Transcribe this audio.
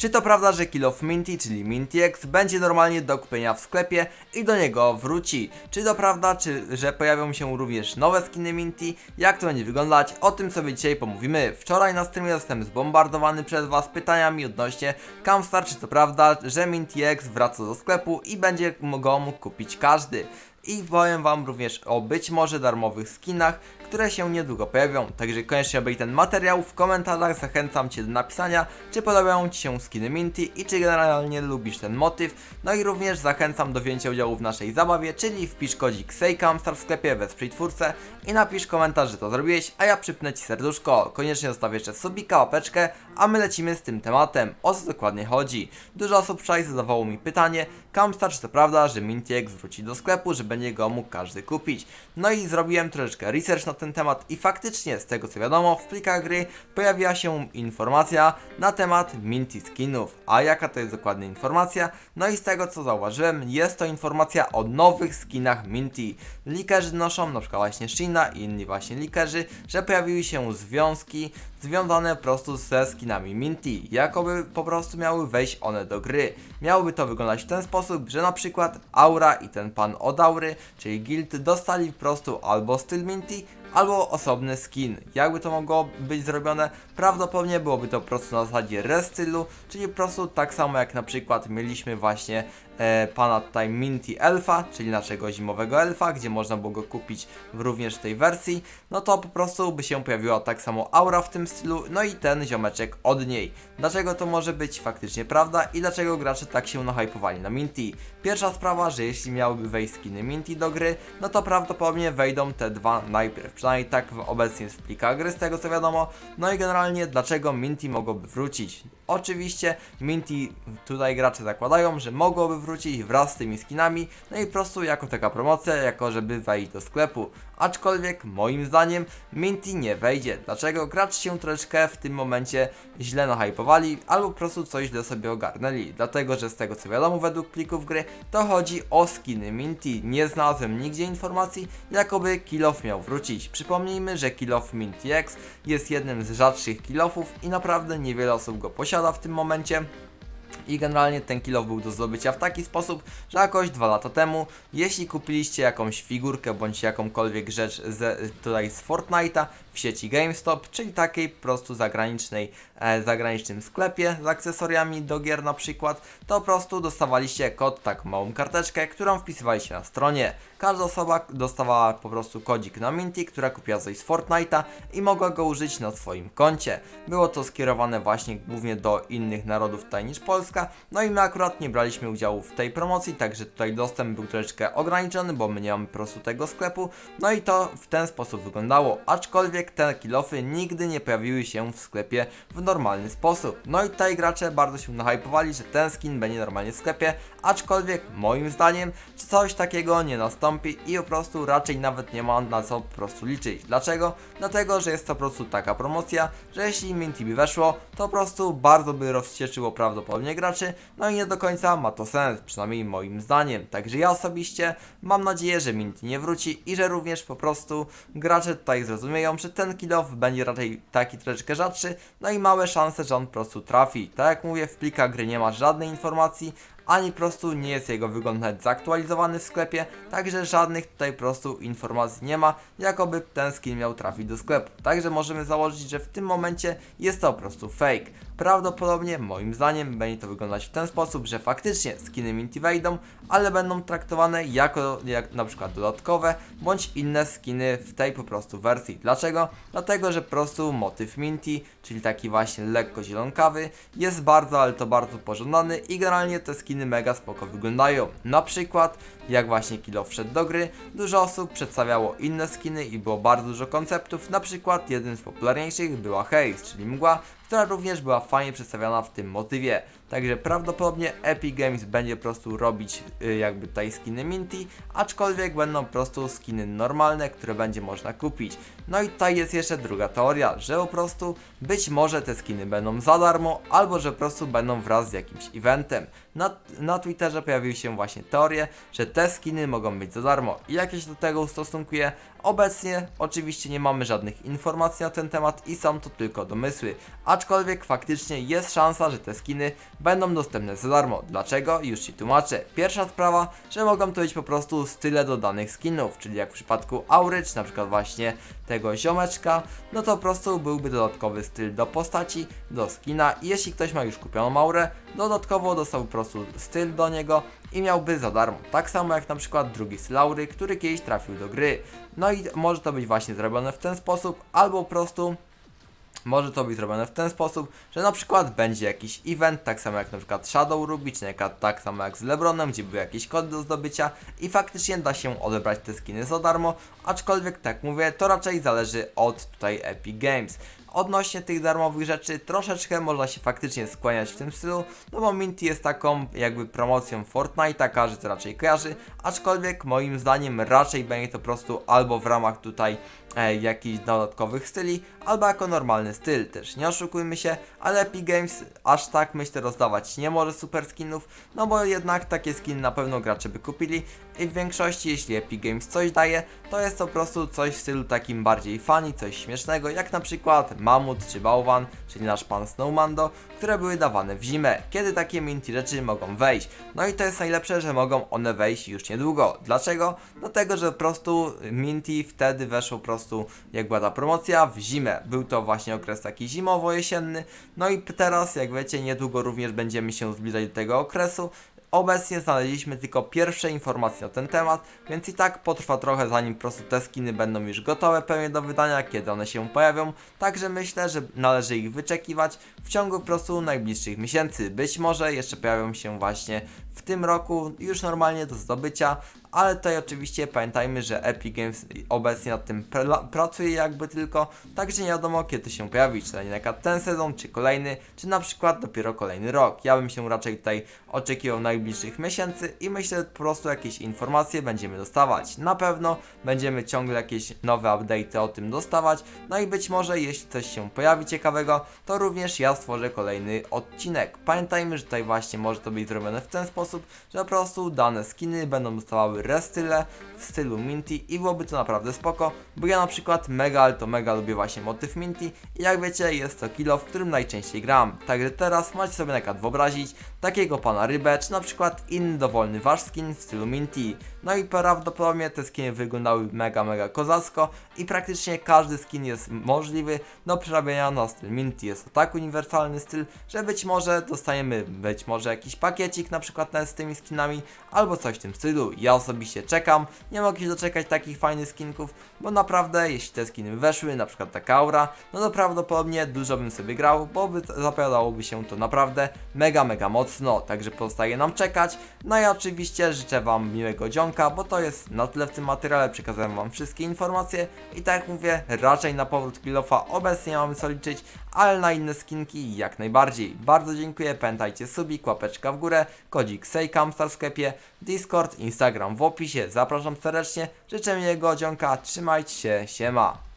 Czy to prawda, że Kill of Minty, czyli Minty X, będzie normalnie do kupienia w sklepie i do niego wróci? Czy to prawda, czy, że pojawią się również nowe skiny Minty? Jak to będzie wyglądać? O tym sobie dzisiaj pomówimy. Wczoraj na streamie zostałem zbombardowany przez Was pytaniami odnośnie Camstar, czy to prawda, że Minty X wraca do sklepu i będzie go mógł kupić każdy. I powiem Wam również o być może darmowych skinach, które się niedługo pojawią. Także koniecznie obejrzyj ten materiał. W komentarzach zachęcam Cię do napisania, czy podobają Ci się skiny Minty i czy generalnie lubisz ten motyw. No i również zachęcam do wzięcia udziału w naszej zabawie, czyli wpisz kodzik SEJCAMSTAR w sklepie, wesprzyj twórcę i napisz komentarz, że to zrobiłeś, a ja przypnę Ci serduszko. Koniecznie zostaw jeszcze subika, łapeczkę, a my lecimy z tym tematem. O co dokładnie chodzi? Dużo osób wczoraj zadawało mi pytanie, Camstar, czy to prawda, że Minty X wróci do sklepu, że będzie go mógł każdy kupić? No i zrobiłem troszeczkę research na ten temat i faktycznie, z tego co wiadomo, w plikach gry pojawiła się informacja na temat Minty Skinów. A jaka to jest dokładnie informacja? No i z tego co zauważyłem, jest to informacja o nowych skinach Minty. Likerzy noszą, na przykład właśnie Shina i inni właśnie likerzy, że pojawiły się związki związane po prostu ze skinami Minty, jakoby po prostu miały wejść one do gry. Miałoby to wyglądać w ten sposób, że na przykład Aura i ten pan od Aury, czyli Guild, dostali po prostu albo styl Minty, albo osobny skin. Jakby to mogło być zrobione? Prawdopodobnie byłoby to po prostu na zasadzie restylu, czyli po prostu tak samo jak na przykład mieliśmy właśnie e, pana tutaj Minty Elfa, czyli naszego zimowego elfa, gdzie można było go kupić w również tej wersji, no to po prostu by się pojawiła tak samo aura w tym stylu, no i ten ziomeczek od niej. Dlaczego to może być faktycznie prawda i dlaczego gracze tak się nahypowali na Minty? Pierwsza sprawa, że jeśli miałyby wejść skiny Minty do gry, no to prawdopodobnie wejdą te dwa najpierw, przynajmniej tak obecnie jest w plikach gry z tego co wiadomo, no i generalnie dlaczego Minty mogłoby wrócić? Oczywiście Minty tutaj gracze zakładają, że mogłoby wrócić wraz z tymi skinami, no i po prostu jako taka promocja, jako żeby wejść do sklepu. Aczkolwiek moim zdaniem Minty nie wejdzie. Dlaczego? Gracze się troszeczkę w tym momencie źle nahypowali, albo po prostu coś źle sobie ogarnęli. Dlatego, że z tego co wiadomo według plików gry, to chodzi o skiny Minty. Nie znalazłem nigdzie informacji, jakoby Kill Off miał wrócić. Przypomnijmy, że Kill Off Minty X jest jednym z rzadszych kill offów i naprawdę niewiele osób go posiada w tym momencie. I generalnie ten kill off był do zdobycia w taki sposób, że jakoś dwa lata temu, jeśli kupiliście jakąś figurkę bądź jakąkolwiek rzecz z, tutaj z Fortnite'a w sieci GameStop, czyli takiej po prostu zagranicznej, e, zagranicznym sklepie z akcesoriami do gier na przykład, to po prostu dostawaliście kod, taką małą karteczkę, którą wpisywaliście na stronie. Każda osoba dostawała po prostu kodzik na Minty, która kupiła coś z Fortnite'a i mogła go użyć na swoim koncie. Było to skierowane właśnie głównie do innych narodów tutaj niż Polska, no i my akurat nie braliśmy udziału w tej promocji, także tutaj dostęp był troszeczkę ograniczony, bo my nie mamy po prostu tego sklepu, no i to w ten sposób wyglądało, aczkolwiek te kilofy nigdy nie pojawiły się w sklepie w normalny sposób. No i tutaj gracze bardzo się nahypowali, że ten skin będzie normalnie w sklepie, aczkolwiek moim zdaniem coś takiego nie nastąpi i po prostu raczej nawet nie ma na co po prostu liczyć. Dlaczego? Dlatego, że jest to po prostu taka promocja, że jeśli Minty by weszło, to po prostu bardzo by rozcieszyło prawdopodobnie graczy, no i nie do końca ma to sens, przynajmniej moim zdaniem. Także ja osobiście mam nadzieję, że Minty nie wróci i że również po prostu gracze tutaj zrozumieją, że ten kill off będzie raczej taki troszeczkę rzadszy, no i małe szanse, że on po prostu trafi. Tak jak mówię, w plikach gry nie ma żadnej informacji, ani po prostu nie jest jego wygląd nawet zaktualizowany w sklepie, także żadnych tutaj po prostu informacji nie ma, jakoby ten skin miał trafić do sklepu. Także możemy założyć, że w tym momencie jest to po prostu fake. Prawdopodobnie, moim zdaniem, będzie to wyglądać w ten sposób, że faktycznie skiny Minty wejdą, ale będą traktowane jako jak na przykład dodatkowe, bądź inne skiny w tej po prostu wersji. Dlaczego? Dlatego, że po prostu motyw Minty, czyli taki właśnie lekko zielonkawy, jest bardzo, ale to bardzo pożądany i generalnie te skiny mega spoko wyglądają. Na przykład, jak właśnie Kilo wszedł do gry, dużo osób przedstawiało inne skiny i było bardzo dużo konceptów, na przykład jednym z popularniejszych była Haze, czyli mgła, która również była fajnie przedstawiona w tym motywie. Także prawdopodobnie Epic Games będzie po prostu robić y, jakby tutaj skiny Minty, aczkolwiek będą po prostu skiny normalne, które będzie można kupić. No i tutaj jest jeszcze druga teoria, że po prostu być może te skiny będą za darmo, albo że po prostu będą wraz z jakimś eventem. Na, na Twitterze pojawiły się właśnie teorie, że te skiny mogą być za darmo i jak się do tego ustosunkuję, obecnie oczywiście nie mamy żadnych informacji na ten temat i są to tylko domysły. A aczkolwiek faktycznie jest szansa, że te skiny będą dostępne za darmo. Dlaczego? Już Ci tłumaczę. Pierwsza sprawa, że mogą to być po prostu style do danych skinów, czyli jak w przypadku Aury, czy na przykład właśnie tego ziomeczka, no to po prostu byłby dodatkowy styl do postaci, do skina i jeśli ktoś ma już kupioną aurę, dodatkowo dostał po prostu styl do niego i miałby za darmo. Tak samo jak na przykład drugi styl aury, który kiedyś trafił do gry. No i może to być właśnie zrobione w ten sposób, albo po prostu może to być zrobione w ten sposób, że na przykład będzie jakiś event, tak samo jak na przykład Shadow Ruby, czy tak samo jak z Lebronem, gdzie były jakieś kody do zdobycia i faktycznie da się odebrać te skiny za darmo, aczkolwiek tak mówię, to raczej zależy od tutaj Epic Games. Odnośnie tych darmowych rzeczy, troszeczkę można się faktycznie skłaniać w tym stylu, no bo Minty jest taką jakby promocją Fortnite'a, każdy to raczej kojarzy, aczkolwiek moim zdaniem raczej będzie to po prostu albo w ramach tutaj e, jakichś dodatkowych styli, albo jako normalny styl też. Nie oszukujmy się, ale Epic Games aż tak myślę rozdawać nie może super skinów, no bo jednak takie skiny na pewno gracze by kupili i w większości jeśli Epic Games coś daje, to jest to po prostu coś w stylu takim bardziej funny, coś śmiesznego, jak na przykład Mamut czy Bałwan, czyli nasz pan Snowmando, które były dawane w zimę, kiedy takie minty rzeczy mogą wejść. No i to jest najlepsze, że mogą one wejść już niedługo. Dlaczego? Dlatego, że po prostu minty wtedy weszło po prostu, jak była ta promocja, w zimę. Był to właśnie okres taki zimowo-jesienny. No i teraz, jak wiecie, niedługo również będziemy się zbliżać do tego okresu. Obecnie znaleźliśmy tylko pierwsze informacje na ten temat, więc i tak potrwa trochę zanim po prostu te skiny będą już gotowe pewnie do wydania, kiedy one się pojawią, także myślę, że należy ich wyczekiwać w ciągu po prostu najbliższych miesięcy. Być może jeszcze pojawią się właśnie w tym roku już normalnie do zdobycia, ale tutaj oczywiście pamiętajmy, że Epic Games obecnie nad tym pra- pracuje jakby tylko, także nie wiadomo kiedy się pojawi, czy to nie ten sezon, czy kolejny, czy na przykład dopiero kolejny rok. Ja bym się raczej tutaj oczekiwał najbliższych miesięcy i myślę, że po prostu jakieś informacje będziemy dostawać. Na pewno będziemy ciągle jakieś nowe update'y o tym dostawać, no i być może jeśli coś się pojawi ciekawego, to również ja stworzę kolejny odcinek. Pamiętajmy, że tutaj właśnie może to być zrobione w ten sposób, że po prostu dane skiny będą dostawały restyle w stylu Minty i byłoby to naprawdę spoko, bo ja na przykład mega, ale to mega lubię właśnie motyw Minty i jak wiecie jest to kilo, w którym najczęściej gram. Także teraz macie sobie na przykład wyobrazić takiego pana rybę, czy na przykład inny dowolny wasz skin w stylu Minty. No i prawdopodobnie te skiny wyglądały mega, mega kozacko i praktycznie każdy skin jest możliwy do przerabiania na styl Minty. Jest tak uniwersalny styl, że być może dostajemy być może jakiś pakiecik na przykład z tymi skinami albo coś w tym stylu. Ja osobiście czekam, nie mogę się doczekać takich fajnych skinków, bo naprawdę jeśli te skiny weszły, na przykład taka aura, no to prawdopodobnie dużo bym sobie grał, bo by zapowiadałoby się to naprawdę mega, mega mocno. Także pozostaje nam czekać. No i oczywiście życzę Wam miłego bo to jest na tyle w tym materiale. Przekazałem Wam wszystkie informacje i tak jak mówię, raczej na powrót Kilofa obecnie mamy co liczyć, ale na inne skinki jak najbardziej. Bardzo dziękuję, pamiętajcie subik, łapeczka w górę, kodzik SEJKAMSTAR w sklepie, Discord, Instagram w opisie. Zapraszam serdecznie, życzę miłego dzionka, trzymajcie się, siema.